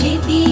city.